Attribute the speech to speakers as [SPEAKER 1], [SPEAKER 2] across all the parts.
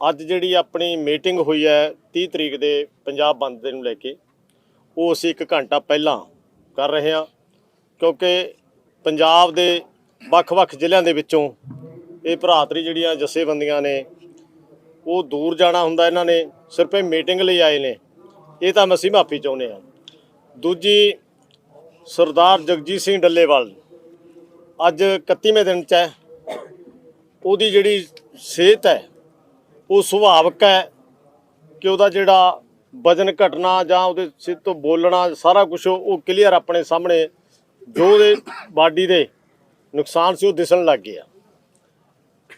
[SPEAKER 1] ਅੱਜ ਜਿਹੜੀ ਆਪਣੀ ਮੀਟਿੰਗ ਹੋਈ ਹੈ 30 ਤਰੀਕ ਦੇ ਪੰਜਾਬ ਬੰਦ ਦੇ ਨੂੰ ਲੈ ਕੇ, ਉਹ ਅਸੀਂ ਇੱਕ ਘੰਟਾ ਪਹਿਲਾਂ ਕਰ ਰਹੇ ਹਾਂ, ਕਿਉਂਕਿ ਪੰਜਾਬ ਦੇ ਵੱਖ-ਵੱਖ ਜ਼ਿਲ੍ਹਿਆਂ ਦੇ ਵਿੱਚੋਂ ਇਹ ਭਰਾਤਰੀ ਜਿਹੜੀਆਂ ਜਥੇਬੰਦੀਆਂ ਨੇ, ਉਹ ਦੂਰ ਜਾਣਾ ਹੁੰਦਾ ਇਹਨਾਂ ਨੇ, ਸਿਰਫ ਇਹ ਮੀਟਿੰਗ ਲਈ ਆਏ ਨੇ, ਇਹ ਤਾਂ ਅਸੀਂ ਮਾਫੀ ਚਾਹੁੰਦੇ ਹਾਂ। ਦੂਜੀ, ਸਰਦਾਰ ਜਗਜੀਤ ਸਿੰਘ ਡੱਲੇਵਾਲ, ਅੱਜ 31ਵੇਂ ਦਿਨ ਚ ਹੈ, ਉਹਦੀ ਜਿਹੜੀ ਸਿਹਤ ਹੈ ਉਹ ਸੁਭਾਵਕ ਹੈ ਕਿ ਉਹਦਾ ਜਿਹੜਾ ਵਜਨ ਘਟਣਾ ਜਾਂ ਉਹਦੇ ਸਿਰ ਤੋਂ ਬੋਲਣਾ ਸਾਰਾ ਕੁਝ ਉਹ ਕਲੀਅਰ ਆਪਣੇ ਸਾਹਮਣੇ ਜੋ ਉਹਦੇ ਬਾਡੀ ਦੇ ਨੁਕਸਾਨ ਸੀ ਉਹ ਦਿਸਣ ਲੱਗ ਗਿਆ।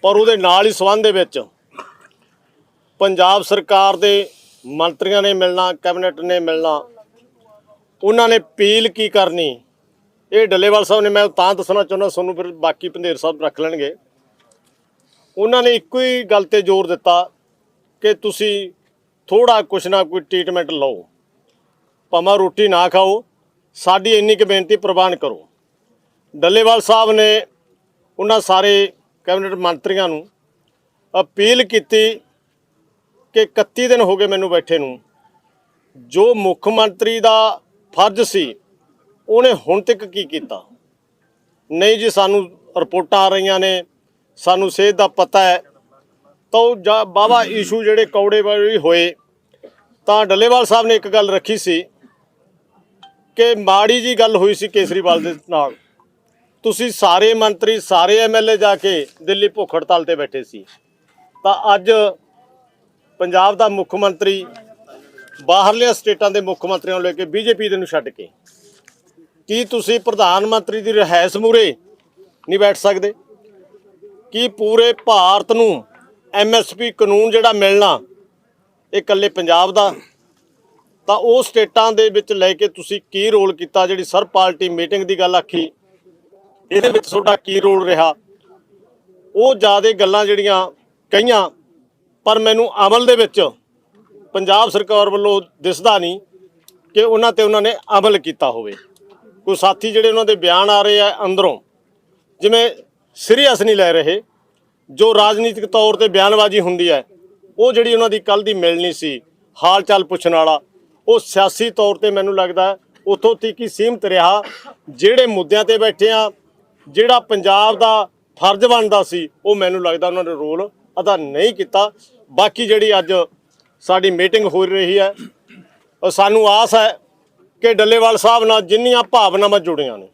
[SPEAKER 1] ਪਰ ਉਹਦੇ ਨਾਲ ਹੀ ਸਬੰਧ ਦੇ ਵਿੱਚ ਪੰਜਾਬ ਸਰਕਾਰ ਦੇ ਮੰਤਰੀਆਂ ਨੇ ਮਿਲਣਾ, ਕੈਬਨਿਟ ਨੇ ਮਿਲਣਾ, ਉਹਨਾਂ ਨੇ ਅਪੀਲ ਕੀ ਕਰਨੀ? ਇਹ ਡੱਲੇਵਾਲ ਸਾਹਿਬ ਨੇ, ਮੈਂ ਤਾਂ ਦੱਸਣਾ ਚਾਹੁੰਦਾ, ਤੁਹਾਨੂੰ ਫਿਰ ਬਾਕੀ ਪੰਧੇਰ ਸਾਹਿਬ ਰੱਖ ਲੈਣਗੇ। ਉਹਨਾਂ ਨੇ ਇੱਕੋ ਹੀ ਗੱਲ ਤੇ ਜ਼ੋਰ ਦਿੱਤਾ ਕਿ ਤੁਸੀਂ ਥੋੜਾ ਕੁਛ ਨਾ ਕੋਈ ਟ੍ਰੀਟਮੈਂਟ ਲਓ। ਭਾਵੇਂ ਰੋਟੀ ਨਾ ਖਾਓ, ਸਾਡੀ ਇੰਨੀ ਕੁ ਬੇਨਤੀ ਪ੍ਰਵਾਨ ਕਰੋ। ਡੱਲੇਵਾਲ ਸਾਹਿਬ ਨੇ ਉਹਨਾਂ ਸਾਰੇ ਕੈਬਨਿਟ ਮੰਤਰੀਆਂ ਨੂੰ ਅਪੀਲ ਕੀਤੀ ਕਿ 31 ਦਿਨ ਹੋ ਗਏ ਮੈਨੂੰ ਬੈਠੇ ਨੂੰ। ਜੋ ਮੁੱਖ ਮੰਤਰੀ ਦਾ ਫਰਜ਼ ਸੀ, ਉਹਨੇ ਹੁਣ ਤੱਕ ਕੀ ਕੀਤਾ? ਨਹੀਂ ਜੀ, ਸਾਨੂੰ ਰਿਪੋਰਟਾਂ ਆ ਰਹੀਆਂ ਨੇ। ਸਾਨੂੰ ਸੇਧ ਦਾ ਪਤਾ ਹੈ। ਤਾਂ ਉਹ ਬਾਬਾ ਇਸ਼ੂ ਜਿਹੜੇ ਕੌੜੇ ਵਾਲੀ ਹੋਏ, ਤਾਂ ਡੱਲੇਵਾਲ ਸਾਹਿਬ ਨੇ ਇੱਕ ਗੱਲ ਰੱਖੀ ਸੀ ਕਿ ਮਾੜੀ ਜੀ ਗੱਲ ਹੋਈ ਸੀ ਕੇਸਰੀਵਾਲ ਦੇ ਨਾਲ। ਤੁਸੀਂ ਸਾਰੇ ਮੰਤਰੀ, ਸਾਰੇ ਐਮਐਲਏ ਜਾ ਕੇ ਦਿੱਲੀ ਭੁੱਖ ਹੜਤਾਲ ਤੇ ਬੈਠੇ ਸੀ। ਤਾਂ ਅੱਜ ਪੰਜਾਬ ਦਾ ਮੁੱਖ ਮੰਤਰੀ ਬਾਹਰਲੇ ਸਟੇਟਾਂ ਦੇ ਮੁੱਖ ਮੰਤਰੀਆਂ ਨੂੰ ਲੈ ਕੇ ਬੀਜੇਪੀ ਦੇ ਨੂੰ ਛੱਡ ਕੇ, ਕੀ ਤੁਸੀਂ ਪ੍ਰਧਾਨ ਮੰਤਰੀ ਦੀ ਰਹਿਸ ਮੂਰੇ ਨਹੀਂ ਬੈਠ ਸਕਦੇ? ਕਿ ਪੂਰੇ ਭਾਰਤ ਨੂੰ ਐਮਐਸਪੀ ਕਾਨੂੰਨ ਜਿਹੜਾ ਮਿਲਣਾ, ਇਹ ਇਕੱਲੇ ਪੰਜਾਬ ਦਾ, ਤਾਂ ਉਹ ਸਟੇਟਾਂ ਦੇ ਵਿੱਚ ਲੈ ਕੇ ਤੁਸੀਂ ਕੀ ਰੋਲ ਕੀਤਾ? ਜਿਹੜੀ ਸਰ ਪਾਰਟੀ ਮੀਟਿੰਗ ਦੀ ਗੱਲ ਆਖੀ, ਇਹਦੇ ਵਿੱਚ ਤੁਹਾਡਾ ਕੀ ਰੋਲ ਰਿਹਾ? ਉਹ ਜ਼ਿਆਦਾ ਗੱਲਾਂ ਜਿਹੜੀਆਂ ਕਹੀਆਂ, ਪਰ ਮੈਨੂੰ ਅਮਲ ਦੇ ਵਿੱਚ ਪੰਜਾਬ ਸਰਕਾਰ ਵੱਲੋਂ ਦਿਸਦਾ ਨਹੀਂ ਕਿ ਉਹਨਾਂ ਤੇ ਉਹਨਾਂ ਨੇ ਅਮਲ ਕੀਤਾ ਹੋਵੇ। ਕੋਈ ਸਾਥੀ ਜਿਹੜੇ ਉਹਨਾਂ ਦੇ ਬਿਆਨ ਆ ਰਹੇ ਆ ਅੰਦਰੋਂ, ਜਿਵੇਂ ਸੀਰੀਅਸ ਨਹੀਂ ਲੈ ਰਹੇ। ਜੋ ਰਾਜਨੀਤਿਕ ਤੌਰ ਤੇ ਬਿਆਨਬਾਜ਼ੀ ਹੁੰਦੀ ਹੈ, ਉਹ ਜਿਹੜੀ ਉਹਨਾਂ ਦੀ ਕੱਲ ਦੀ ਮਿਲਣੀ ਸੀ ਹਾਲ ਚਾਲ ਪੁੱਛਣ ਵਾਲਾ, ਉਹ ਸਿਆਸੀ ਤੌਰ ਤੇ ਮੈਨੂੰ ਲੱਗਦਾ ਉਥੋਂ ਤੱਕ ਹੀ ਸੀਮਤ ਰਿਹਾ। ਜਿਹੜੇ ਮੁੱਦਿਆਂ ਤੇ ਬੈਠੇ ਆ ਜਿਹੜਾ ਪੰਜਾਬ ਦਾ ਫਰਜ਼ ਬਣਦਾ ਸੀ, ਉਹ ਮੈਨੂੰ ਲੱਗਦਾ ਉਹਨਾਂ ਨੇ ਰੋਲ ਅਦਾ ਨਹੀਂ ਕੀਤਾ। ਬਾਕੀ ਜਿਹੜੀ ਅੱਜ ਸਾਡੀ ਮੀਟਿੰਗ ਹੋ ਰਹੀ ਹੈ ਔਰ ਸਾਨੂੰ ਆਸ ਹੈ ਕਿ ਡੱਲੇਵਾਲ ਸਾਹਿਬ ਨਾਲ ਜਿੰਨੀਆਂ ਭਾਵਨਾਵਾਂ ਜੁੜੀਆਂ ਨੇ,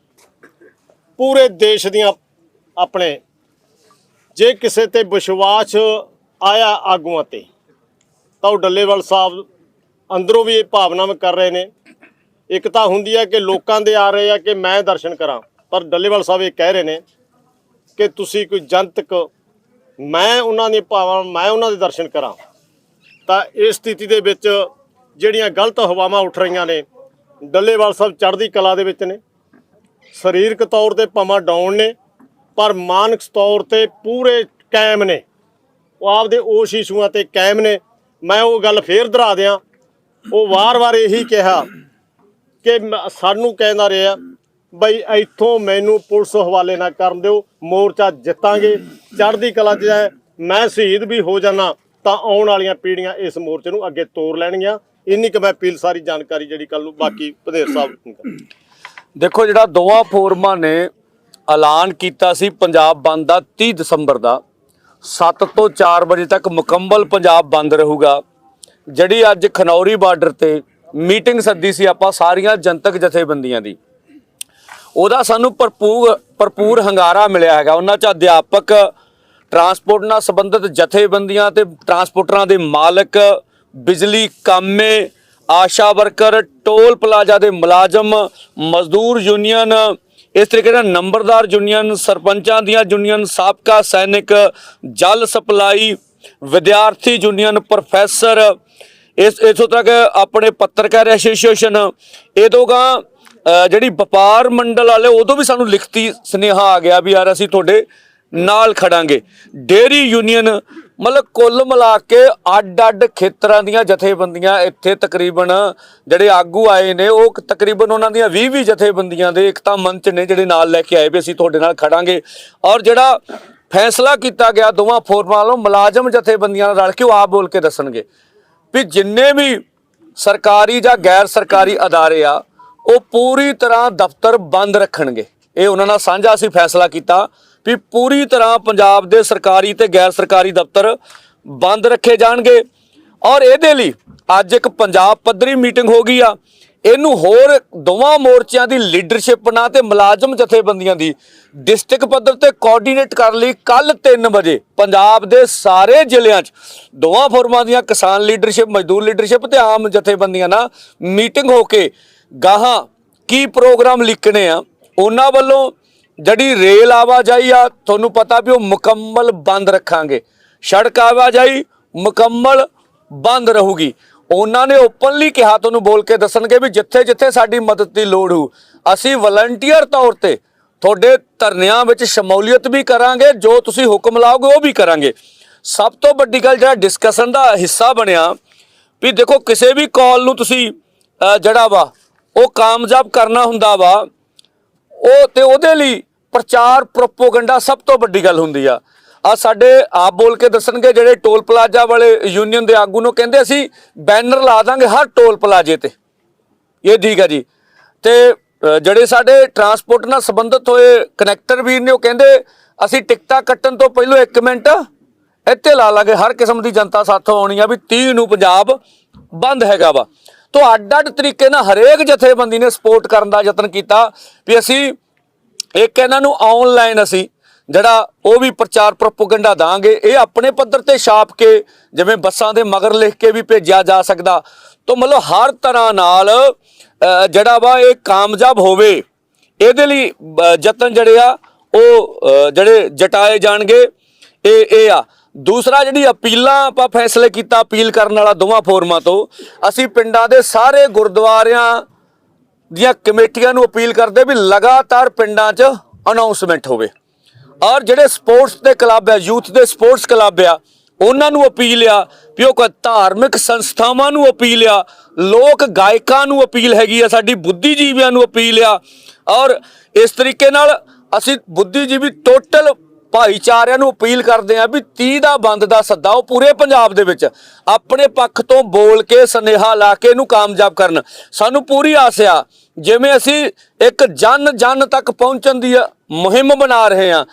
[SPEAKER 1] ਪੂਰੇ ਦੇਸ਼ ਦੀਆਂ ਆਪਣੇ, ਜੇ ਕਿਸੇ ਤੇ ਵਿਸ਼ਵਾਸ ਆਇਆ ਆਗੂਆਂ ਤੇ, ਤਾਂ ਉਹ ਡੱਲੇਵਾਲ ਸਾਹਿਬ ਅੰਦਰੋਂ ਵੀ ਇਹ ਭਾਵਨਾਵਾਂ ਕਰ ਰਹੇ ਨੇ। ਇੱਕ ਤਾਂ ਹੁੰਦੀ ਹੈ ਕਿ ਲੋਕਾਂ ਦੇ ਆ ਰਹੇ ਆ ਕਿ ਮੈਂ ਦਰਸ਼ਨ ਕਰਾਂ, ਪਰ ਡੱਲੇਵਾਲ ਸਾਹਿਬ ਇਹ ਕਹਿ ਰਹੇ ਨੇ ਕਿ ਤੁਸੀਂ ਕੋਈ ਜਨਤਕ, ਮੈਂ ਉਹਨਾਂ ਦੀ ਭਾਵਾਂ ਮੈਂ ਉਹਨਾਂ ਦੇ ਦਰਸ਼ਨ ਕਰਾਂ। ਤਾਂ ਇਸ ਸਥਿਤੀ ਦੇ ਵਿੱਚ ਜਿਹੜੀਆਂ ਗਲਤ ਹਵਾਵਾਂ ਉੱਠ ਰਹੀਆਂ ਨੇ, ਡੱਲੇਵਾਲ ਸਾਹਿਬ ਚੜ੍ਹਦੀ ਕਲਾ ਦੇ ਵਿੱਚ ਨੇ। ਸਰੀਰਕ ਤੌਰ ਤੇ ਭਾਵਾਂ ਡਾਊਨ ਨੇ। ਪਰ ਮਾਨਕ ਤੌਰ ਤੇ ਪੂਰੇ ਕਾਇਮ ਨੇ। ਉਹ ਆਪਦੇ ਉਸ ਇਸ਼ੂਆਂ ਤੇ ਕਾਇਮ ਨੇ। ਮੈਂ ਉਹ ਗੱਲ ਫੇਰ ਦੁਹਰਾ ਦਿਆਂ। ਉਹ ਵਾਰ-ਵਾਰ ਇਹੀ ਕਿਹਾ ਕਿ ਸਾਨੂੰ ਕਹਿੰਦਾ ਰਿਹਾ, ਬਈ ਇੱਥੋਂ ਮੈਨੂੰ ਪੁਲਿਸ ਹਵਾਲੇ ਨਾ ਕਰਨ ਦਿਓ। ਮੋਰਚਾ ਜਿੱਤਾਂਗੇ। ਚੜ੍ਹਦੀ ਕਲਾ 'ਚ ਹੈ। ਮੈਂ ਸ਼ਹੀਦ ਵੀ ਹੋ ਜਾਣਾ ਤਾਂ ਆਉਣ ਵਾਲੀਆਂ ਪੀੜ੍ਹੀਆਂ ਇਸ ਮੋਰਚੇ ਨੂੰ ਅੱਗੇ ਤੋਰ ਲੈਣਗੀਆਂ। ਇੰਨੀ ਕੁ ਮੈਂ ਅਪੀਲ ਸਾਰੀ ਜਾਣਕਾਰੀ ਜਿਹੜੀ ਕੱਲ ਨੂੰ ਬਾਕੀ ਵਧੇਰ ਸਾਹਿਬ
[SPEAKER 2] ਦੇਖੋ ਜਿਹੜਾ ਦੋਵਾਂ ਫੋਰਮਾਂ ਨੇ ਐਲਾਨ ਕੀਤਾ ਸੀ ਪੰਜਾਬ ਬੰਦ ਦਾ 30 ਦਸੰਬਰ ਦਾ। 7 ਤੋਂ 4 ਵਜੇ ਤੱਕ ਮੁਕੰਮਲ ਪੰਜਾਬ ਬੰਦ ਰਹੂਗਾ। ਜਿਹੜੀ ਅੱਜ ਖਨੌਰੀ ਬਾਰਡਰ ਤੇ ਮੀਟਿੰਗ ਸੱਦੀ ਸੀ ਆਪਾਂ ਸਾਰੀਆਂ ਜਨਤਕ ਜਥੇਬੰਦੀਆਂ ਦੀ। ਉਹਦਾ ਸਾਨੂੰ ਭਰਪੂਰ ਭਰਪੂਰ ਹੰਗਾਰਾ ਮਿਲਿਆ ਹੈਗਾ। ਉਹਨਾਂ ਚ ਅਧਿਆਪਕ, ਟਰਾਂਸਪੋਰਟ ਨਾਲ ਸੰਬੰਧਿਤ ਜਥੇਬੰਦੀਆਂ ਤੇ ਟਰਾਂਸਪੋਰਟਰਾਂ ਦੇ ਮਾਲਕ, ਬਿਜਲੀ ਕਾਮੇ, ਆਸ਼ਾ ਵਰਕਰ, ਟੋਲ ਪਲਾਜ਼ਾ ਦੇ ਮੁਲਾਜ਼ਮ, ਮਜ਼ਦੂਰ ਯੂਨੀਅਨ ਇਸ ਤਰੀਕੇ ਨਾਲ ਨੰਬਰਦਾਰ ਯੂਨੀਅਨ ਸਰਪੰਚਾਂ ਦੀਆਂ ਯੂਨੀਅਨ ਸਾਬਕਾ ਸੈਨਿਕ, ਜਲ ਸਪਲਾਈ ਵਿਦਿਆਰਥੀ ਯੂਨੀਅਨ ਪ੍ਰੋਫੈਸਰ, ਇਸ, ਇਥੋਂ ਤੱਕ ਆਪਣੇ ਪੱਤਰਕਾਰ ਐਸੋਸੀਏਸ਼ਨ, ਇਹ ਤੋਂ ਜਿਹੜੀ ਵਪਾਰ ਮੰਡਲ ਵਾਲੇ, ਉਦੋਂ ਵੀ ਸਾਨੂੰ ਲਿਖਤੀ ਸੁਨੇਹਾ ਆ ਗਿਆ ਵੀ ਯਾਰ ਅਸੀਂ ਤੁਹਾਡੇ ਨਾਲ ਖੜਾਂਗੇ। ਡੇਰੀ ਯੂਨੀਅਨ ਮਤਲਬ ਕੁੱਲ ਮਿਲਾ ਕੇ ਅੱਡ-ਅੱਡ ਖੇਤਰਾਂ ਦੀਆਂ ਜਥੇਬੰਦੀਆਂ ਇੱਥੇ ਤਕਰੀਬਨ ਜਿਹੜੇ ਆਗੂ ਆਏ ਨੇ, ਉਹ ਤਕਰੀਬਨ ਉਹਨਾਂ ਦੀਆਂ 20-20 ਜਥੇਬੰਦੀਆਂ ਦੇ ਇੱਕ ਮੰਚ ਨੇ ਜਿਹੜੇ ਨਾਲ ਲੈ ਕੇ ਆਏ ਵੀ ਅਸੀਂ ਤੁਹਾਡੇ ਨਾਲ ਖੜਾਂਗੇ। ਔਰ ਜਿਹੜਾ ਫੈਸਲਾ ਕੀਤਾ ਗਿਆ ਦੋਵਾਂ ਫੋਰਮਾਂ ਵੱਲੋਂ ਮੁਲਾਜ਼ਮ ਜਥੇਬੰਦੀਆਂ ਨਾਲ ਰਲ ਕੇ ਉਹ ਆਪ ਬੋਲ ਕੇ ਦੱਸਣਗੇ ਵੀ ਜਿੰਨੇ ਵੀ ਸਰਕਾਰੀ ਜਾਂ ਗੈਰ ਸਰਕਾਰੀ ਅਦਾਰੇ ਆ, ਉਹ ਪੂਰੀ ਤਰ੍ਹਾਂ ਦਫ਼ਤਰ ਬੰਦ ਰੱਖਣਗੇ। ਇਹ ਉਹਨਾਂ ਨਾਲ ਸਾਂਝਾ ਅਸੀਂ ਫੈਸਲਾ ਕੀਤਾ। ਵੀ ਪੂਰੀ ਤਰ੍ਹਾਂ ਪੰਜਾਬ ਦੇ ਸਰਕਾਰੀ ਤੇ ਗੈਰ ਸਰਕਾਰੀ ਦਫ਼ਤਰ ਬੰਦ ਰੱਖੇ ਜਾਣਗੇ। ਔਰ ਇਹਦੇ ਲਈ ਅੱਜ ਇੱਕ ਪੰਜਾਬ ਪੱਧਰੀ ਮੀਟਿੰਗ ਹੋ ਗਈ ਆ। ਇਹਨੂੰ ਹੋਰ ਦੋਵਾਂ ਮੋਰਚਿਆਂ ਦੀ ਲੀਡਰਸ਼ਿਪ ਨਾਲ ਤੇ ਮੁਲਾਜ਼ਮ ਜਥੇਬੰਦੀਆਂ ਦੀ ਡਿਸਟ੍ਰਿਕਟ ਪੱਧਰ ਤੇ ਕੋਆਰਡੀਨੇਟ ਕਰਨ ਲਈ ਕੱਲ 3 ਵਜੇ ਪੰਜਾਬ ਦੇ ਸਾਰੇ ਜ਼ਿਲ੍ਹਿਆਂ 'ਚ ਦੋਵਾਂ ਫੋਰਮਾਂ ਦੀਆਂ ਕਿਸਾਨ ਲੀਡਰਸ਼ਿਪ, ਮਜ਼ਦੂਰ ਲੀਡਰਸ਼ਿਪ ਤੇ ਆਮ ਜਥੇਬੰਦੀਆਂ ਨਾਲ ਮੀਟਿੰਗ ਹੋ ਕੇ ਗਾਹਾਂ ਕੀ ਪ੍ਰੋਗਰਾਮ ਲਿਖਣੇ ਆ, ਉਹਨਾਂ ਵੱਲੋਂ ਜਿਹੜੀ ਰੇਲ ਆਵਾਜਾਈ ਆ, ਤੁਹਾਨੂੰ ਪਤਾ ਵੀ ਉਹ ਮੁਕੰਮਲ ਬੰਦ ਰੱਖਾਂਗੇ। ਸੜਕ ਆਵਾਜਾਈ ਮੁਕੰਮਲ ਬੰਦ ਰਹੂਗੀ। ਉਹਨਾਂ ਨੇ ਓਪਨਲੀ ਕਿਹਾ, ਤੁਹਾਨੂੰ ਬੋਲ ਕੇ ਦੱਸਣਗੇ ਵੀ ਜਿੱਥੇ ਜਿੱਥੇ ਸਾਡੀ ਮਦਦ ਦੀ ਲੋੜ ਹੋ ਅਸੀਂ ਵਲੰਟੀਅਰ ਤੌਰ ਤੇ ਤੁਹਾਡੇ ਧਰਨਿਆਂ ਵਿੱਚ ਸ਼ਮੂਲੀਅਤ ਵੀ ਕਰਾਂਗੇ, ਜੋ ਤੁਸੀਂ ਹੁਕਮ ਲਾਓਗੇ ਉਹ ਵੀ ਕਰਾਂਗੇ। ਸਭ ਤੋਂ ਵੱਡੀ ਗੱਲ ਜਿਹੜਾ ਡਿਸਕਸ਼ਨ ਦਾ ਹਿੱਸਾ ਬਣਿਆ, ਵੀ ਦੇਖੋ, ਕਿਸੇ ਵੀ ਕਾਲ ਨੂੰ ਤੁਸੀਂ ਜਿਹੜਾ ਵਾ, ਉਹ ਕਾਮਯਾਬ ਕਰਨਾ ਹੁੰਦਾ ਵਾ ਉਹ ਤੇ ਉਹਦੇ ਲਈ ਪ੍ਰਚਾਰ ਪ੍ਰੋਪੋਗੰਡਾ ਸਭ ਤੋਂ ਵੱਡੀ ਗੱਲ ਹੁੰਦੀ ਆ। ਆ ਸਾਡੇ ਆਪ ਬੋਲ ਕੇ ਦੱਸਣਗੇ ਜਿਹੜੇ ਟੋਲ ਪਲਾਜ਼ਾ ਵਾਲੇ ਯੂਨੀਅਨ ਦੇ ਆਗੂ ਨੂੰ ਕਹਿੰਦੇ ਅਸੀਂ ਬੈਨਰ ਲਾ ਦਾਂਗੇ ਹਰ ਟੋਲ ਪਲਾਜ਼ੇ ਤੇ। ਇਹ ਠੀਕ ਆ ਜੀ। ਤੇ ਜਿਹੜੇ ਸਾਡੇ ਟਰਾਂਸਪੋਰਟ ਨਾਲ ਸੰਬੰਧਿਤ ਹੋਏ ਕਨੈਕਟਰ ਵੀਰ ਨੇ ਉਹ ਕਹਿੰਦੇ ਅਸੀਂ ਟਿਕਟਾਂ ਕੱਟਣ ਤੋਂ ਪਹਿਲਾਂ 1 ਮਿੰਟ ਇੱਥੇ ਲਾ ਲਾਂਗੇ। ਹਰ ਕਿਸਮ ਦੀ ਜਨਤਾ ਸਾਥੋਂ ਆਉਣੀ ਆ ਵੀ 30 ਨੂੰ ਪੰਜਾਬ ਬੰਦ ਹੈਗਾ ਵਾ। ਤੋਂ ਅੱਡ-ਅੱਡ ਤਰੀਕੇ ਨਾਲ ਹਰੇਕ ਜਥੇਬੰਦੀ ਨੇ ਸਪੋਰਟ ਕਰਨ ਦਾ ਯਤਨ ਕੀਤਾ ਵੀ ਅਸੀਂ ਇੱਕ ਇਹਨਾਂ ਨੂੰ ਆਨਲਾਈਨ ਅਸੀਂ ਜਿਹੜਾ ਉਹ ਵੀ ਪ੍ਰਚਾਰ ਪ੍ਰੋਪਗੈਂਡਾ ਦਾਂਗੇ, ਇਹ ਆਪਣੇ ਪੱਧਰ ਤੇ ਛਾਪ ਕੇ ਜਿਵੇਂ ਬੱਸਾਂ ਦੇ ਮਗਰ ਲਿਖ ਕੇ ਵੀ ਭੇਜਿਆ ਜਾ ਸਕਦਾ। ਤੋਂ ਮਤਲਬ ਹਰ ਤਰ੍ਹਾਂ ਨਾਲ ਜਿਹੜਾ ਵਾ ਇਹ ਕਾਮਯਾਬ ਹੋਵੇ, ਇਹਦੇ ਲਈ ਯਤਨ ਜਿਹੜੇ ਆ, ਉਹ ਜਿਹੜੇ ਜਟਾਏ ਜਾਣਗੇ, ਇਹ ਇਹ ਆ। ਦੂਸਰਾ ਜਿਹੜੀ ਅਪੀਲਾਂ ਆਪਾਂ ਫੈਸਲੇ ਕੀਤਾ ਅਪੀਲ ਕਰਨ ਵਾਲਾ ਦੋਵਾਂ ਫੋਰਮਾਂ ਤੋਂ, ਅਸੀਂ ਪਿੰਡਾਂ ਦੇ ਸਾਰੇ ਗੁਰਦੁਆਰਿਆਂ ਦੀਆਂ ਕਮੇਟੀਆਂ ਨੂੰ ਅਪੀਲ ਕਰਦੇ ਵੀ ਲਗਾਤਾਰ ਪਿੰਡਾਂ 'ਚ ਅਨਾਉਂਸਮੈਂਟ ਹੋਵੇ। ਔਰ ਜਿਹੜੇ ਸਪੋਰਟਸ ਦੇ ਕਲੱਬ ਆ, ਯੂਥ ਦੇ ਸਪੋਰਟਸ ਕਲੱਬ ਆ, ਉਹਨਾਂ ਨੂੰ ਅਪੀਲ ਆ ਵੀ ਉਹ ਕ- ਧਾਰਮਿਕ ਸੰਸਥਾਵਾਂ ਨੂੰ ਅਪੀਲ ਆ, ਲੋਕ ਗਾਇਕਾਂ ਨੂੰ ਅਪੀਲ ਹੈਗੀ ਆ, ਸਾਡੀ ਬੁੱਧੀਜੀਵੀਆਂ ਨੂੰ ਅਪੀਲ ਆ। ਔਰ ਇਸ ਤਰੀਕੇ ਨਾਲ ਅਸੀਂ ਬੁੱਧੀਜੀਵੀ ਟੋਟਲ ਭਾਈਚਾਰਿਆਂ ਨੂੰ ਅਪੀਲ ਕਰਦੇ ਆ ਵੀ 30 ਦਾ ਬੰਦ ਦਾ ਸੱਦਾ ਉਹ ਪੂਰੇ ਪੰਜਾਬ ਦੇ ਵਿੱਚ ਆਪਣੇ ਪੱਖ ਤੋਂ ਬੋਲ ਕੇ ਸਨੇਹਾ ਲਾ ਕੇ ਇਹਨੂੰ ਕਾਮਯਾਬ ਕਰਨ। ਸਾਨੂੰ ਪੂਰੀ ਆਸ ਆ, ਜਿਵੇਂ ਅਸੀਂ ਇੱਕ ਜਨ ਜਨ ਤੱਕ ਪਹੁੰਚਣ ਦੀ ਮੁਹਿੰਮ ਬਣਾ ਰਹੇ ਆ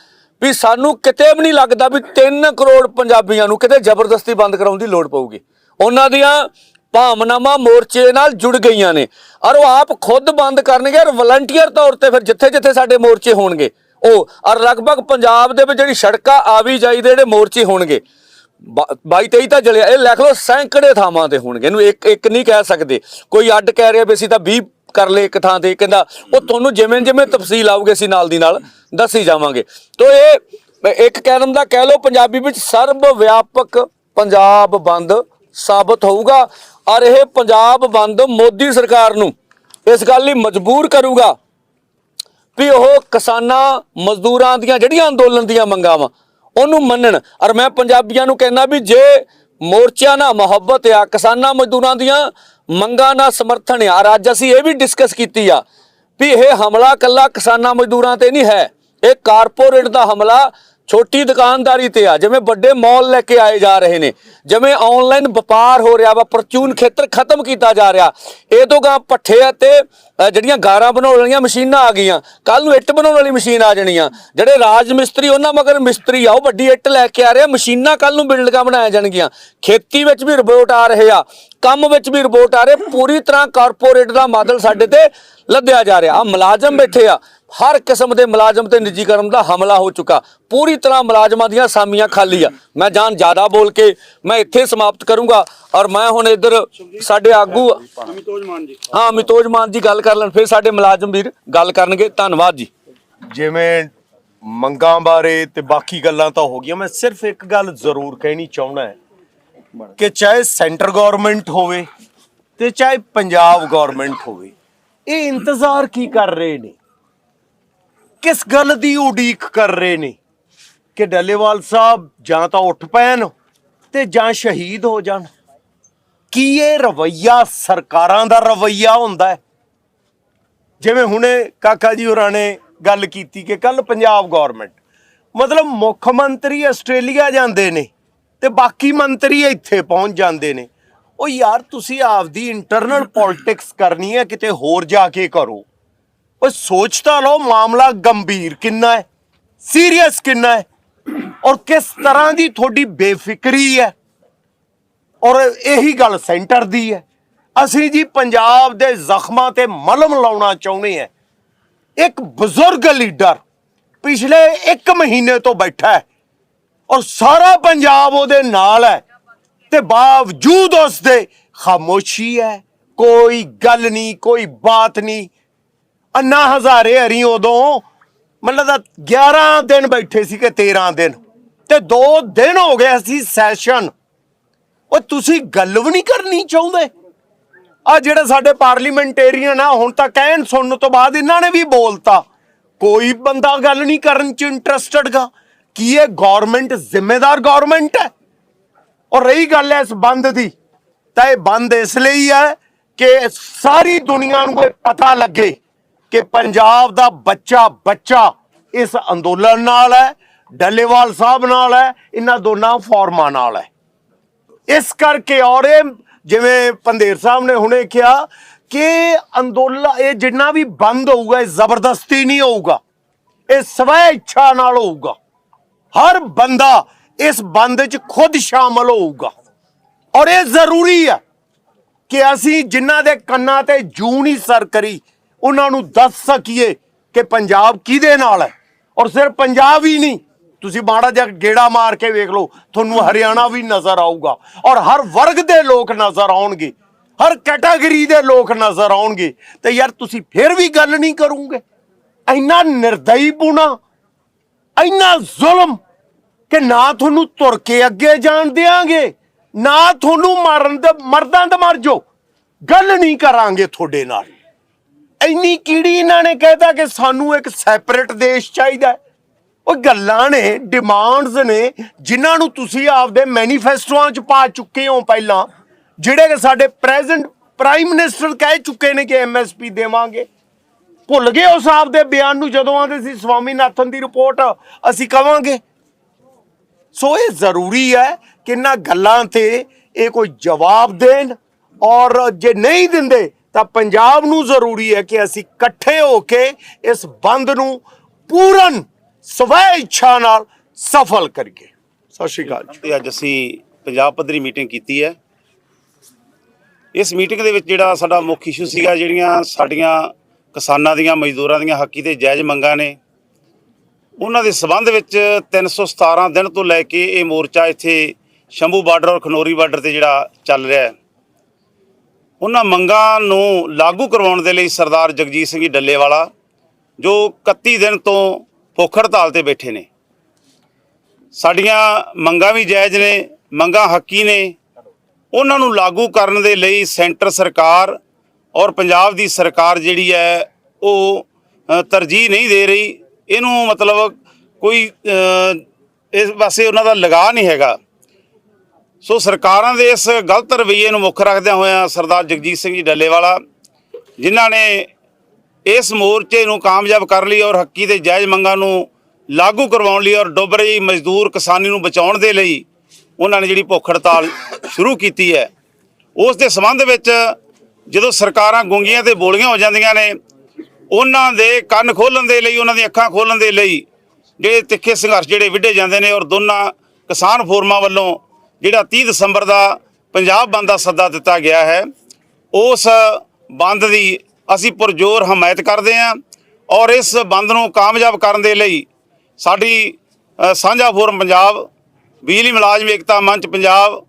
[SPEAKER 2] ਵੀ ਸਾਨੂੰ ਕਿਤੇ ਵੀ ਨਹੀਂ ਲੱਗਦਾ ਵੀ 3 ਕਰੋੜ ਪੰਜਾਬੀਆਂ ਨੂੰ ਕਿਤੇ ਜ਼ਬਰਦਸਤੀ ਬੰਦ ਕਰਾਉਣ ਦੀ ਲੋੜ ਪਊਗੀ। ਉਹਨਾਂ ਦੀਆਂ ਭਾਵਨਾਵਾਂ ਮੋਰਚੇ ਨਾਲ ਜੁੜ ਗਈਆਂ ਨੇ। ਔਰ ਉਹ ਆਪ ਖੁਦ ਬੰਦ ਕਰਨਗੇ ਔਰ ਵਲੰਟੀਅਰ ਤੌਰ ਤੇ ਫਿਰ ਜਿੱਥੇ ਜਿੱਥੇ ਸਾਡੇ ਮੋਰਚੇ ਹੋਣਗੇ। ਉਹ, ਔਰ ਲਗਭਗ ਪੰਜਾਬ ਦੇ ਵਿੱਚ ਜਿਹੜੀ ਸੜਕਾਂ ਆਵੀ ਜਾਈ ਦੇ ਜਿਹੜੇ ਮੋਰਚੇ ਹੋਣਗੇ। 22 23 ਤਾਂ ਜਲਿਆ, ਇਹ ਲਿਖ ਲਓ, ਸੈਂਕੜੇ ਥਾਵਾਂ ਤੇ ਹੋਣਗੇ। ਇਹਨੂੰ ਇੱਕ ਇੱਕ ਨਹੀਂ ਕਹਿ ਸਕਦੇ। ਕੋਈ ਅੱਡ ਕਹਿ ਰਿਹਾ ਵੀ ਅਸੀਂ ਤਾਂ 20 ਕਰ ਲਏ ਇੱਕ ਥਾਂ ਤੇ, ਕਹਿੰਦਾ, ਉਹ ਤੁਹਾਨੂੰ ਜਿਵੇਂ ਜਿਵੇਂ ਤਫਸੀਲ ਆਊਗੀ, ਅਸੀਂ ਨਾਲ ਦੀ ਨਾਲ ਦੱਸੀ ਜਾਵਾਂਗੇ। ਤੋਂ ਇਹ ਇੱਕ ਕਹਿਣ ਦਾ ਕਹਿ ਲਓ, ਪੰਜਾਬੀ ਵਿੱਚ ਸਰਬ ਵਿਆਪਕ ਪੰਜਾਬ ਬੰਦ ਸਾਬਤ ਹੋਊਗਾ, ਔਰ ਇਹ ਪੰਜਾਬ ਬੰਦ ਮੋਦੀ ਸਰਕਾਰ ਨੂੰ ਇਸ ਗੱਲ ਲਈ ਮਜਬੂਰ ਕਰੂਗਾ। ਵੀ ਉਹ ਕਿਸਾਨਾਂ ਮਜ਼ਦੂਰਾਂ ਦੀਆਂ ਜਿਹੜੀਆਂ ਅੰਦੋਲਨ ਦੀਆਂ ਮੰਗਾਂ ਵਾ, ਉਹਨੂੰ ਮੰਨਣ। ਔਰ ਮੈਂ ਪੰਜਾਬੀਆਂ ਨੂੰ ਕਹਿੰਦਾ ਵੀ ਜੇ ਮੋਰਚਿਆਂ ਨਾਲ ਮੁਹੱਬਤ ਆ, ਕਿਸਾਨਾਂ ਮਜ਼ਦੂਰਾਂ ਦੀਆਂ ਮੰਗਾਂ ਨਾਲ ਸਮਰਥਨ ਆ, ਔਰ ਅੱਜ ਅਸੀਂ ਇਹ ਵੀ ਡਿਸਕਸ ਕੀਤੀ ਆ ਵੀ ਇਹ ਹਮਲਾ ਕੱਲਾ ਕਿਸਾਨਾਂ ਮਜ਼ਦੂਰਾਂ ਤੇ ਨਹੀਂ ਹੈ, ਇਹ ਕਾਰਪੋਰੇਟ ਦਾ ਹਮਲਾ ਛੋਟੀ ਦੁਕਾਨਦਾਰੀ ਤੇ ਆ, ਜਿਵੇਂ ਵੱਡੇ ਮਾਲ ਲੈ ਕੇ ਆਏ ਜਾ ਰਹੇ ਨੇ, ਜਿਵੇਂ ਆਨਲਾਈਨ ਵਪਾਰ ਹੋ ਰਿਹਾ ਵਾ, ਪਰਚੂਨ ਖੇਤਰ ਖਤਮ ਕੀਤਾ ਜਾ ਰਿਹਾ, ਇਹ ਤੋਂ ਗਾ ਪੱਠੇ ਅਤੇ ਜਿਹੜੀਆਂ ਗਾਰਾਂ ਬਣਾਉਣ ਵਾਲੀਆਂ ਮਸ਼ੀਨਾਂ ਆ ਗਈਆਂ ਕੱਲ ਨੂੰ ਇੱਟ ਬਣਾਉਣ ਵਾਲੀ ਮਸ਼ੀਨ ਆ ਜਾਣੀਆਂ ਜਿਹੜੇ ਰਾਜ ਮਿਸਤਰੀ, ਉਹਨਾਂ ਮਗਰ ਮਿਸਤਰੀ ਆ, ਉਹ ਵੱਡੀ ਇੱਟ ਲੈ ਕੇ ਆ ਰਹੇ ਮਸ਼ੀਨਾਂ ਕੱਲ ਨੂੰ ਬਿਲਡਿੰਗਾਂ ਬਣਾਇਆ ਜਾਣਗੀਆਂ, ਖੇਤੀ ਵਿੱਚ ਵੀ ਰਿਪੋਰਟ ਆ ਰਹੇ ਆ, ਕੰਮ ਵਿੱਚ ਵੀ ਰਿਪੋਰਟ ਆ ਰਹੇ, ਪੂਰੀ ਤਰ੍ਹਾਂ ਕਾਰਪੋਰੇਟ ਦਾ ਮਾਡਲ ਸਾਡੇ ਤੇ ਲੱਦਿਆ ਜਾ ਰਿਹਾ। ਆ ਮੁਲਾਜ਼ਮ ਬੈਠੇ ਆ। ਹਰ ਕਿਸਮ ਦੇ ਮੁਲਾਜ਼ਮ ਤੇ ਨਿੱਜੀਕਰਨ ਦਾ ਹਮਲਾ ਹੋ ਚੁੱਕਾ। ਪੂਰੀ ਤਰ੍ਹਾਂ ਮੁਲਾਜ਼ਮਾਂ ਦੀਆਂ ਸਾਮੀਆਂ ਖਾਲੀ ਆ। ਮੈਂ ਜਾਨ ਜ਼ਿਆਦਾ ਬੋਲ ਕੇ ਮੈਂ ਇੱਥੇ ਸਮਾਪਤ ਕਰੂੰਗਾ ਔਰ ਮੈਂ ਹੁਣ ਇੱਧਰ ਸਾਡੇ ਆਗੂ
[SPEAKER 3] ਅਮਿਤੋਜ ਮਾਨ ਜੀ
[SPEAKER 2] ਹਾਂ ਮਿਤੋਜ ਮਾਨ ਜੀ ਗੱਲ ਕਰ ਲੈਣ। ਫਿਰ ਸਾਡੇ ਮੁਲਾਜ਼ਮ ਵੀਰ ਗੱਲ ਕਰਨਗੇ। ਧੰਨਵਾਦ ਜੀ।
[SPEAKER 1] ਜਿਵੇਂ ਮੰਗਾਂ ਬਾਰੇ ਤੇ ਬਾਕੀ ਗੱਲਾਂ ਤਾਂ ਹੋ ਗਈਆਂ। ਮੈਂ ਸਿਰਫ ਇੱਕ ਗੱਲ ਜ਼ਰੂਰ ਕਹਿਣੀ ਚਾਹੁੰਦਾ ਹੈ ਕਿ ਚਾਹੇ ਸੈਂਟਰ ਗਵਰਨਮੈਂਟ ਹੋਵੇ ਤੇ ਚਾਹੇ ਪੰਜਾਬ ਗਵਰਨਮੈਂਟ ਹੋਵੇ ਇਹ ਇੰਤਜ਼ਾਰ ਕੀ ਕਰ ਰਹੇ ਨੇ? ਕਿਸ ਗੱਲ ਦੀ ਉਡੀਕ ਕਰ ਰਹੇ ਨੇ? ਕਿ ਡੱਲੇਵਾਲ ਸਾਹਿਬ ਜਾਂ ਤਾਂ ਉੱਠ ਪੈਣ ਤੇ ਜਾਂ ਸ਼ਹੀਦ ਹੋ ਜਾਣ। ਕੀ ਇਹ ਰਵਈਆ ਸਰਕਾਰਾਂ ਦਾ ਰਵਈਆ ਹੁੰਦਾ ਹੈ? ਜਿਵੇਂ ਹੁਣੇ ਕਾਕਾ ਜੀ ਹੋਰਾਂ ਨੇ ਗੱਲ ਕੀਤੀ ਕਿ ਕੱਲ ਪੰਜਾਬ ਗਵਰਨਮੈਂਟ
[SPEAKER 3] ਮਤਲਬ ਮੁੱਖ ਮੰਤਰੀ ਆਸਟ੍ਰੇਲੀਆ ਜਾਂਦੇ ਨੇ ਤੇ ਬਾਕੀ ਮੰਤਰੀ ਇੱਥੇ ਪਹੁੰਚ ਜਾਂਦੇ ਨੇ। ਉਹ ਯਾਰ ਤੁਸੀਂ ਆਪਦੀ ਇੰਟਰਨਲ ਪੋਲਿਟਿਕਸ ਕਰਨੀ ਹੈ, ਕਿਤੇ ਹੋਰ ਜਾ ਕੇ ਕਰੋ। ਉਹ ਸੋਚ ਤਾਂ ਲਓ ਮਾਮਲਾ ਗੰਭੀਰ ਕਿੰਨਾ ਹੈ ਸੀਰੀਅਸ ਕਿੰਨਾ ਹੈ, ਔਰ ਕਿਸ ਤਰ੍ਹਾਂ ਦੀ ਤੁਹਾਡੀ ਬੇਫਿਕਰੀ ਹੈ, ਔਰ ਇਹੀ ਗੱਲ ਸੈਂਟਰ ਦੀ ਹੈ। ਅਸੀਂ ਜੀ ਪੰਜਾਬ ਦੇ ਜ਼ਖਮਾਂ ਤੇ ਮਲਮ ਲਾਉਣਾ ਚਾਹੁੰਦੇ ਹਾਂ। ਇੱਕ ਬਜ਼ੁਰਗ ਲੀਡਰ ਪਿਛਲੇ 1 ਮਹੀਨੇ ਤੋਂ ਬੈਠਾ ਹੈ, ਔਰ ਸਾਰਾ ਪੰਜਾਬ ਉਹਦੇ ਨਾਲ ਹੈ। ਤੇ ਬਾਵਜੂਦ ਉਸ ਦੇ ਖਾਮੋਸ਼ੀ ਹੈ, ਕੋਈ ਗੱਲ ਨਹੀਂ, ਕੋਈ ਬਾਤ ਨਹੀਂ। ਅੰਨਾ ਹਜ਼ਾਰੇ ਹਰੀ ਉਦੋਂ, ਮਤਲਬ ਦਾ 11 ਦਿਨ ਬੈਠੇ ਸੀ ਕਿ 13 ਦਿਨ। ਤੇ 2 ਦਿਨ ਹੋ ਗਏ ਸੀ ਸੈਸ਼ਨ ਉਹ ਤੁਸੀਂ ਗੱਲ ਵੀ ਨਹੀਂ ਕਰਨੀ ਚਾਹੁੰਦੇ? ਆ ਜਿਹੜੇ ਸਾਡੇ ਪਾਰਲੀਮੈਂਟੇਰੀਅਨ ਆ, ਹੁਣ ਤਾਂ ਕਹਿਣ ਸੁਣਨ ਤੋਂ ਬਾਅਦ ਇਹਨਾਂ ਨੇ ਵੀ ਬੋਲਤਾ। ਕੋਈ ਬੰਦਾ ਗੱਲ ਨਹੀਂ ਕਰਨ ਚ ਇੰਟਰਸਟਡ ਗਾ। ਕੀ ਇਹ ਗਵਰਨਮੈਂਟ ਜ਼ਿੰਮੇਦਾਰ ਗਵਰਨਮੈਂਟ ਹੈ? ਔਰ ਰਹੀ ਗੱਲ ਹੈ ਇਸ ਬੰਦ ਦੀ, ਤਾਂ ਇਹ ਬੰਦ ਇਸ ਲਈ ਹੈ ਕਿ ਸਾਰੀ ਦੁਨੀਆ ਨੂੰ ਇਹ ਪਤਾ ਲੱਗੇ ਕਿ ਪੰਜਾਬ ਦਾ ਬੱਚਾ ਬੱਚਾ ਇਸ ਅੰਦੋਲਨ ਨਾਲ ਹੈ ਡੱਲੇਵਾਲ ਸਾਹਿਬ ਨਾਲ ਹੈ ਇਹਨਾਂ ਦੋਨਾਂ ਫੋਰਮਾਂ ਨਾਲ ਹੈ ਇਸ ਕਰਕੇ ਔਰ ਇਹ ਜਿਵੇਂ ਪੰਦੇਰ ਸਾਹਿਬ ਨੇ ਹੁਣੇ ਕਿਹਾ ਕਿ ਅੰਦੋਲਨ, ਇਹ ਜਿੰਨਾ ਵੀ ਬੰਦ ਹੋਊਗਾ, ਇਹ ਜ਼ਬਰਦਸਤੀ ਨਹੀਂ ਹੋਊਗਾ, ਇਹ ਸਵੈ ਇੱਛਾ ਨਾਲ ਹੋਊਗਾ। ਹਰ ਬੰਦਾ ਇਸ ਬੰਦ 'ਚ ਖੁਦ ਸ਼ਾਮਲ ਹੋਊਗਾ। ਔਰ ਇਹ ਜ਼ਰੂਰੀ ਹੈ ਕਿ ਅਸੀਂ ਜਿਨ੍ਹਾਂ ਦੇ ਕੰਨਾਂ ਤੇ ਜੂ ਨਹੀਂ ਸਰ ਕਰੀ, ਉਹਨਾਂ ਨੂੰ ਦੱਸ ਸਕੀਏ ਕਿ ਪੰਜਾਬ ਕਿਹਦੇ ਨਾਲ ਹੈ। ਔਰ ਸਿਰਫ ਪੰਜਾਬ ਹੀ ਨਹੀਂ, ਤੁਸੀਂ ਮਾੜਾ ਜਿਹਾ ਗੇੜਾ ਮਾਰ ਕੇ ਵੇਖ ਲਓ, ਤੁਹਾਨੂੰ ਹਰਿਆਣਾ ਵੀ ਨਜ਼ਰ ਆਊਗਾ। ਔਰ ਹਰ ਵਰਗ ਦੇ ਲੋਕ ਨਜ਼ਰ ਆਉਣਗੇ, ਹਰ ਕੈਟਾਗਰੀ ਦੇ ਲੋਕ ਨਜ਼ਰ ਆਉਣਗੇ। ਤੇ ਯਾਰ ਤੁਸੀਂ ਫਿਰ ਵੀ ਗੱਲ ਨਹੀਂ ਕਰੋਗੇ। ਇੰਨਾ ਨਿਰਦਈ ਪੁਣਾ, ਇੰਨਾ ਜ਼ੁਲਮ ਕਿ ਨਾ ਤੁਹਾਨੂੰ ਤੁਰ ਕੇ ਅੱਗੇ ਜਾਣ ਦਿਆਂਗੇ, ਨਾ ਤੁਹਾਨੂੰ ਮਾਰਨ ਦੇ, ਮਰਦਾਂ ਦਾ ਮਰ ਜਾਓ। ਗੱਲ ਨਹੀਂ ਕਰਾਂਗੇ ਤੁਹਾਡੇ ਨਾਲ। ਇੰਨੀ ਕੀੜੀ ਇਹਨਾਂ ਨੇ ਕਹਿਤਾ ਕਿ ਸਾਨੂੰ ਇੱਕ ਸੈਪਰੇਟ ਦੇਸ਼ ਚਾਹੀਦਾ ਉਹ ਗੱਲਾਂ ਨੇ ਡਿਮਾਂਡਸ ਨੇ, ਜਿਨ੍ਹਾਂ ਨੂੰ ਤੁਸੀਂ ਆਪਦੇ ਮੈਨੀਫੈਸਟੋਆਂ 'ਚ ਪਾ ਚੁੱਕੇ ਹੋ ਪਹਿਲਾਂ, ਜਿਹੜੇ ਕਿ ਸਾਡੇ ਪ੍ਰੈਜ਼ੈਂਟ ਪ੍ਰਾਈਮ ਮਿਨਿਸਟਰ ਕਹਿ ਚੁੱਕੇ ਨੇ ਕਿ ਐਮਐਸਪੀ ਦੇਵਾਂਗੇ। ਭੁੱਲ ਗਏ ਉਸ ਆਪਦੇ ਬਿਆਨ ਨੂੰ ਜਦੋਂ ਆਂਦੇ ਸੀ ਸਵਾਮੀਨਾਥਨ ਦੀ ਰਿਪੋਰਟ ਅਸੀਂ ਕਵਾਂਗੇ ਸੋ ਇਹ ਜ਼ਰੂਰੀ ਹੈ ਕਿ ਇਹਨਾਂ ਗੱਲਾਂ ਤੇ ਇਹ ਕੋਈ ਜਵਾਬ ਦੇਣ ਔਰ ਜੇ ਨਹੀਂ ਦਿੰਦੇ ਤਾਂ ਪੰਜਾਬ ਨੂੰ ਜ਼ਰੂਰੀ ਹੈ ਕਿ ਅਸੀਂ ਇਕੱਠੇ ਹੋ ਕੇ ਇਸ ਬੰਦ ਨੂੰ ਪੂਰਨ ਸਵੈ ਇੱਛਾ ਨਾਲ ਸਫਲ ਕਰੀਏ। ਸਤਿ ਸ਼੍ਰੀ ਅਕਾਲ ਜੀ।
[SPEAKER 4] ਤੇ ਅੱਜ ਅਸੀਂ ਪੰਜਾਬ ਪੱਧਰੀ ਮੀਟਿੰਗ ਕੀਤੀ ਹੈ। ਇਸ ਮੀਟਿੰਗ ਦੇ ਵਿੱਚ ਜਿਹੜਾ ਸਾਡਾ ਮੁੱਖ ਇਸ਼ੂ ਸੀਗਾ, ਜਿਹੜੀਆਂ ਸਾਡੀਆਂ ਕਿਸਾਨਾਂ ਦੀਆਂ, ਮਜ਼ਦੂਰਾਂ ਦੀਆਂ ਹੱਕੀ ਤੇ ਜਾਇਜ਼ ਮੰਗਾਂ ਨੇ ਉਹਨਾਂ ਦੇ ਸਬੰਧ ਵਿੱਚ 317 ਦਿਨ ਤੋਂ ਲੈ ਕੇ ਇਹ ਮੋਰਚਾ ਇੱਥੇ ਸ਼ੰਭੂ ਬਾਰਡਰ ਔਰ ਖਨੋਰੀ ਬਾਰਡਰ ਤੇ ਜਿਹੜਾ ਚੱਲ ਰਿਹਾ ਹੈ। ਉਹਨਾਂ ਮੰਗਾਂ ਨੂੰ ਲਾਗੂ ਕਰਵਾਉਣ ਦੇ ਲਈ ਸਰਦਾਰ ਜਗਜੀਤ ਸਿੰਘ ਡੱਲੇਵਾਲਾ, ਜੋ 31 ਦਿਨ ਤੋਂ ਭੁੱਖ ਹੜਤਾਲ ਤੇ ਬੈਠੇ ਨੇ। ਸਾਡੀਆਂ ਮੰਗਾਂ ਵੀ ਜਾਇਜ਼ ਨੇ, ਮੰਗਾਂ ਹੱਕੀ ਨੇ। ਉਹਨਾਂ ਨੂੰ ਲਾਗੂ ਕਰਨ ਦੇ ਲਈ ਸੈਂਟਰ ਸਰਕਾਰ ਔਰ ਪੰਜਾਬ ਦੀ ਸਰਕਾਰ ਜਿਹੜੀ ਹੈ, ਉਹ ਤਰਜੀਹ ਨਹੀਂ ਦੇ ਰਹੀ। ਇਹਨੂੰ ਮਤਲਬ ਕੋਈ ਇਸ ਪਾਸੇ ਉਹਨਾਂ ਦਾ ਲਗਾ ਨਹੀਂ ਹੈਗਾ। ਸੋ ਸਰਕਾਰਾਂ ਦੇ ਇਸ ਗਲਤ ਰਵੱਈਏ ਨੂੰ ਮੁੱਖ ਰੱਖਦਿਆਂ ਹੋਇਆਂ ਸਰਦਾਰ ਜਗਜੀਤ ਸਿੰਘ ਜੀ ਡੱਲੇਵਾਲਾ, ਜਿਨ੍ਹਾਂ ਨੇ ਇਸ ਮੋਰਚੇ ਨੂੰ ਕਾਮਯਾਬ ਕਰ ਲਈ ਔਰ ਹੱਕੀ ਤੇ ਜਾਇਜ਼ ਮੰਗਾਂ ਨੂੰ ਲਾਗੂ ਕਰਵਾਉਣ ਲਈ ਔਰ ਡੁੱਬ ਰਹੀ ਮਜ਼ਦੂਰ ਕਿਸਾਨੀ ਨੂੰ ਬਚਾਉਣ ਦੇ ਲਈ ਉਹਨਾਂ ਨੇ ਜਿਹੜੀ ਭੁੱਖ ਹੜਤਾਲ ਸ਼ੁਰੂ ਕੀਤੀ ਹੈ। ਉਸ ਦੇ ਸੰਬੰਧ ਵਿੱਚ ਜਦੋਂ ਸਰਕਾਰਾਂ ਗੁੰਗੀਆਂ ਤੇ ਬੋਲੀਆਂ ਹੋ ਜਾਂਦੀਆਂ ਨੇ ਉਹਨਾਂ ਦੇ ਕੰਨ ਖੋਲਣ ਦੇ ਲਈ, ਉਹਨਾਂ ਦੀਆਂ ਅੱਖਾਂ ਖੋਲਣ ਦੇ ਲਈ ਜਿਹੜੇ ਤਿੱਖੇ ਸੰਘਰਸ਼ ਜਿਹੜੇ ਵਿੱਢੇ ਜਾਂਦੇ ਨੇ ਔਰ ਦੋਨਾਂ ਕਿਸਾਨ ਫੋਰਮਾਂ ਵੱਲੋਂ ਜਿਹੜਾ 30 ਦਸੰਬਰ ਦਾ ਪੰਜਾਬ ਬੰਦ ਦਾ ਸੱਦਾ ਦਿੱਤਾ ਗਿਆ ਹੈ, ਉਸ ਬੰਦ ਦੀ ਅਸੀਂ ਪੁਰਜੋਰ ਹਮਾਇਤ ਕਰਦੇ ਹਾਂ ਔਰ ਇਸ ਬੰਦ ਨੂੰ ਕਾਮਯਾਬ ਕਰਨ ਦੇ ਲਈ ਸਾਡੀ ਸਾਂਝਾ ਫੋਰਮ ਪੰਜਾਬ, ਬਿਜਲੀ ਮੁਲਾਜ਼ਮ ਏਕਤਾ ਮੰਚ ਪੰਜਾਬ,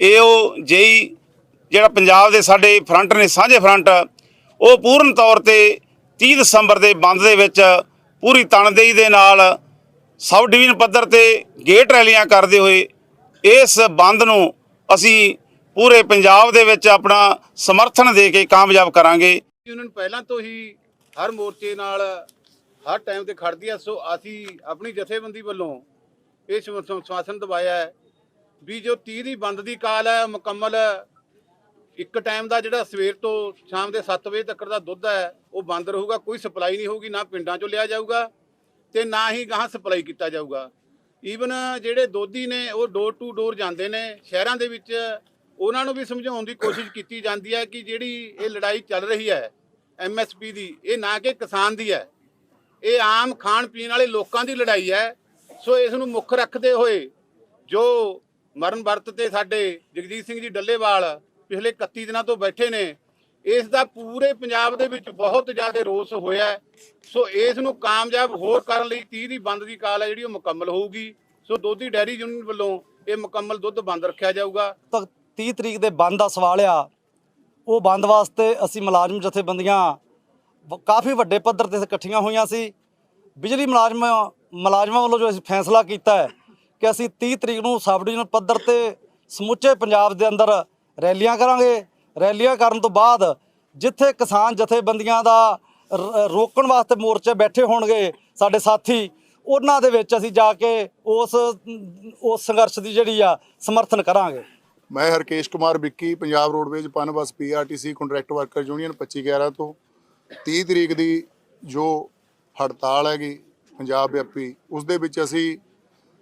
[SPEAKER 4] ਏਓ ਜੇਈ ਜਿਹੜਾ ਪੰਜਾਬ ਦੇ ਸਾਡੇ ਫਰੰਟ ਨੇ, ਸਾਂਝੇ ਫਰੰਟ, ਉਹ ਪੂਰਨ ਤੌਰ ਤੇ 30 ਦਸੰਬਰ ਦੇ ਬੰਦ ਦੇ ਵਿੱਚ ਪੂਰੀ ਤਨਦੇਹੀ ਦੇ ਨਾਲ ਸਬ ਡਿਵੀਜ਼ਨ ਪੱਧਰ ਤੇ ਗੇਟ ਰੈਲੀਆਂ ਕਰਦੇ ਹੋਏ ਇਸ ਬੰਦ ਨੂੰ ਅਸੀਂ ਪੂਰੇ ਪੰਜਾਬ ਦੇ ਵਿੱਚ ਆਪਣਾ ਸਮਰਥਨ ਦੇ ਕੇ ਕਾਮਯਾਬ ਕਰਾਂਗੇ।
[SPEAKER 5] ਯੂਨੀਅਨ ਪਹਿਲਾਂ ਤੋਂ ਹੀ ਹਰ ਮੋਰਚੇ ਨਾਲ ਹਰ ਟਾਈਮ ਤੇ ਖੜਦੀ ਆ, ਸੋ ਅਸੀਂ ਆਪਣੀ ਜਥੇਬੰਦੀ ਵੱਲੋਂ ਇਹ ਸ਼ਵ- ਸ਼ਵਾਸਨ ਦਵਾਇਆ ਹੈ ਵੀ ਜੋ 30 ਦੀ ਬੰਦ ਦੀ ਕਾਲ ਹੈ, ਮੁਕੰਮਲ ਇੱਕ ਟਾਈਮ ਦਾ ਜਿਹੜਾ ਸਵੇਰ ਤੋਂ ਸ਼ਾਮ ਦੇ 7 ਵਜੇ ਤੱਕ ਦਾ ਦੁੱਧ ਹੈ, ਉਹ ਬੰਦ ਰਹੂਗਾ, ਕੋਈ ਸਪਲਾਈ ਨਹੀਂ ਹੋਊਗੀ, ਨਾ ਪਿੰਡਾਂ ਚੋਂ ਲਿਆ ਜਾਊਗਾ ਤੇ ਨਾ ਹੀ ਗਾਹਾਂ ਸਪਲਾਈ ਕੀਤਾ ਜਾਊਗਾ। ਈਵਨ ਜਿਹੜੇ ਦੋਧੀ ਨੇ, ਉਹ ਡੋਰ ਟੂ ਡੋਰ ਜਾਂਦੇ ਨੇ, ਸ਼ਹਿਰਾਂ ਦੇ ਵਿੱਚ, ਉਹਨਾਂ ਨੂੰ ਵੀ ਸਮਝਾਉਣ ਦੀ ਕੋਸ਼ਿਸ਼ ਕੀਤੀ ਜਾਂਦੀ ਹੈ ਕਿ ਜਿਹੜੀ ਇਹ ਲੜਾਈ ਚੱਲ ਰਹੀ ਹੈ ਐਮਐਸਪੀ ਦੀ, ਇਹ ਨਾ ਕਿ ਕਿਸਾਨ ਦੀ ਹੈ, ਇਹ ਆਮ ਖਾਣ ਪੀਣ ਵਾਲੇ ਲੋਕਾਂ ਦੀ ਲੜਾਈ ਹੈ। ਸੋ ਇਸ ਨੂੰ ਮੁੱਖ ਰੱਖਦੇ ਹੋਏ ਜੋ ਮਰਨ ਵਰਤ ਤੇ ਸਾਡੇ ਜਗਜੀਤ ਸਿੰਘ ਜੀ ਡੱਲੇਵਾਲ ਪਿਛਲੇ 31 ਦਿਨਾਂ ਤੋਂ ਬੈਠੇ ਨੇ, ਇਸ ਦਾ ਪੂਰੇ ਪੰਜਾਬ ਦੇ ਵਿੱਚ ਬਹੁਤ ਜ਼ਿਆਦਾ ਰੋਸ ਹੋਇਆ ਸੋ ਇਸ ਨੂੰ ਕਾਮਯਾਬ ਹੋਰ ਕਰਨ ਲਈ 30 ਦੀ ਬੰਦ ਦੀ ਕਾਲ ਹੈ, ਜਿਹੜੀ ਉਹ ਮੁਕੰਮਲ ਹੋਊਗੀ। ਸੋ ਦੋਧੀ ਡੈਰੀ ਯੂਨੀਅਨ ਵੱਲੋਂ ਇਹ ਮੁਕੰਮਲ ਦੁੱਧ ਬੰਦ ਰੱਖਿਆ ਜਾਊਗਾ।
[SPEAKER 6] ਤੱਕ 30 ਤਰੀਕ ਦੇ ਬੰਦ ਦਾ ਸਵਾਲ ਆ, ਉਹ ਬੰਦ ਵਾਸਤੇ ਅਸੀਂ ਮੁਲਾਜ਼ਮ ਜਥੇਬੰਦੀਆਂ ਵ- ਕਾਫੀ ਵੱਡੇ ਪੱਧਰ ਤੇ ਇਕੱਠੀਆਂ ਹੋਈਆਂ ਸੀ। ਬਿਜਲੀ ਮੁਲਾਜ਼ਮ, ਮੁਲਾਜ਼ਮਾਂ ਵੱਲੋਂ ਜੋ ਅਸੀਂ ਫੈਸਲਾ ਕੀਤਾ ਹੈ ਕਿ ਅਸੀਂ 30 ਤਰੀਕ ਨੂੰ ਸਬ ਡਿਵੀਜ਼ਨ ਪੱਧਰ ਤੇ ਸਮੁੱਚੇ ਪੰਜਾਬ ਦੇ ਅੰਦਰ ਰੈਲੀਆਂ ਕਰਾਂਗੇ। ਰੈਲੀਆਂ ਕਰਨ ਤੋਂ ਬਾਅਦ ਜਿੱਥੇ ਕਿਸਾਨ ਜਥੇਬੰਦੀਆਂ ਦਾ ਰੋਕਣ ਵਾਸਤੇ ਮੋਰਚੇ ਬੈਠੇ ਹੋਣਗੇ ਸਾਡੇ ਸਾਥੀ, ਉਹਨਾਂ ਦੇ ਵਿੱਚ ਅਸੀਂ ਜਾ ਕੇ ਉਸ ਉਸ ਸੰਘਰਸ਼ ਦੀ ਜਿਹੜੀ ਆ ਸਮਰਥਨ ਕਰਾਂਗੇ।
[SPEAKER 7] ਮੈਂ Harkesh Kumar Vicky, Punjab roadways Punbus PRTC contract worker union 2511 ਤੋਂ। 30 ਤਰੀਕ ਦੀ ਜੋ ਹੜਤਾਲ ਹੈਗੀ ਪੰਜਾਬ ਵਿਆਪੀ ਉਸ ਦੇ ਵਿੱਚ ਅਸੀਂ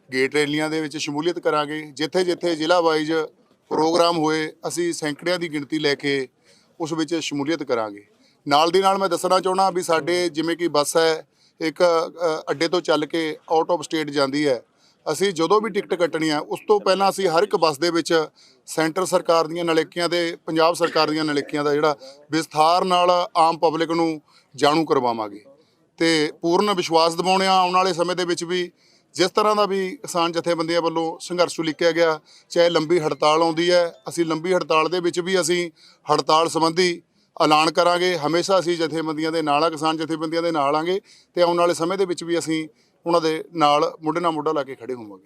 [SPEAKER 7] ਗੇਟ ਰੈਲੀਆਂ ਦੇ ਵਿੱਚ ਸ਼ਮੂਲੀਅਤ ਕਰਾਂਗੇ। ਜਿੱਥੇ ਜਿੱਥੇ ਜ਼ਿਲ੍ਹਾ ਵਾਈਜ਼ ਪ੍ਰੋਗਰਾਮ ਹੋਏ, ਅਸੀਂ ਸੈਂਕੜਿਆਂ ਦੀ ਗਿਣਤੀ ਲੈ ਕੇ ਉਸ ਵਿੱਚ ਸ਼ਮੂਲੀਅਤ ਕਰਾਂਗੇ। ਨਾਲ ਦੀ ਨਾਲ ਮੈਂ ਦੱਸਣਾ ਚਾਹਣਾ ਵੀ ਸਾਡੇ ਜਿਵੇਂ ਕਿ ਬੱਸ ਹੈ, ਇੱਕ ਅੱਡੇ ਤੋਂ ਚੱਲ ਕੇ ਆਊਟ ਆਫ ਸਟੇਟ ਜਾਂਦੀ ਹੈ। ਅਸੀਂ ਜਦੋਂ ਵੀ ਟਿਕਟ ਕੱਟਣੀ ਹੈ, ਉਸ ਤੋਂ ਪਹਿਲਾਂ ਅਸੀਂ ਹਰ ਇੱਕ ਬੱਸ ਦੇ ਵਿੱਚ ਸੈਂਟਰ ਸਰਕਾਰ ਦੀਆਂ ਨਲੇਕੀਆਂ ਦੇ ਪੰਜਾਬ ਸਰਕਾਰ ਦੀਆਂ ਨਲੇਕੀਆਂ ਦਾ ਜਿਹੜਾ ਵਿਸਥਾਰ ਨਾਲ ਆਮ ਪਬਲਿਕ ਨੂੰ ਜਾਣੂ ਕਰਵਾਵਾਂਗੇ। ਤੇ ਪੂਰਨ ਵਿਸ਼ਵਾਸ ਦਿਵਾਉਣੇ ਆ, ਆਉਣ ਵਾਲੇ ਸਮੇਂ ਦੇ ਵਿੱਚ ਵੀ ਜਿਸ ਤਰ੍ਹਾਂ ਦਾ ਵੀ ਕਿਸਾਨ ਜਥੇਬੰਦੀਆਂ ਵੱਲੋਂ ਸੰਘਰਸ਼ ਉਲੀਕਿਆ ਗਿਆ, ਚਾਹੇ ਲੰਬੀ ਹੜਤਾਲ ਆਉਂਦੀ ਹੈ, ਅਸੀਂ ਲੰਬੀ ਹੜਤਾਲ ਦੇ ਵਿੱਚ ਵੀ ਅਸੀਂ ਹੜਤਾਲ ਸੰਬੰਧੀ ਐਲਾਨ ਕਰਾਂਗੇ। ਹਮੇਸ਼ਾ ਅਸੀਂ ਜਥੇਬੰਦੀਆਂ ਦੇ ਨਾਲ ਆ, ਕਿਸਾਨ ਜਥੇਬੰਦੀਆਂ ਦੇ ਨਾਲ ਆਂਗੇ ਤੇ ਆਉਣ ਵਾਲੇ ਸਮੇਂ ਦੇ ਵਿੱਚ ਵੀ ਅਸੀਂ ਉਹਨਾਂ ਦੇ ਨਾਲ ਮੋਢੇ ਨਾਲ ਮੋਢਾ ਲਾ ਕੇ ਖੜੇ ਹੋਵਾਂਗੇ।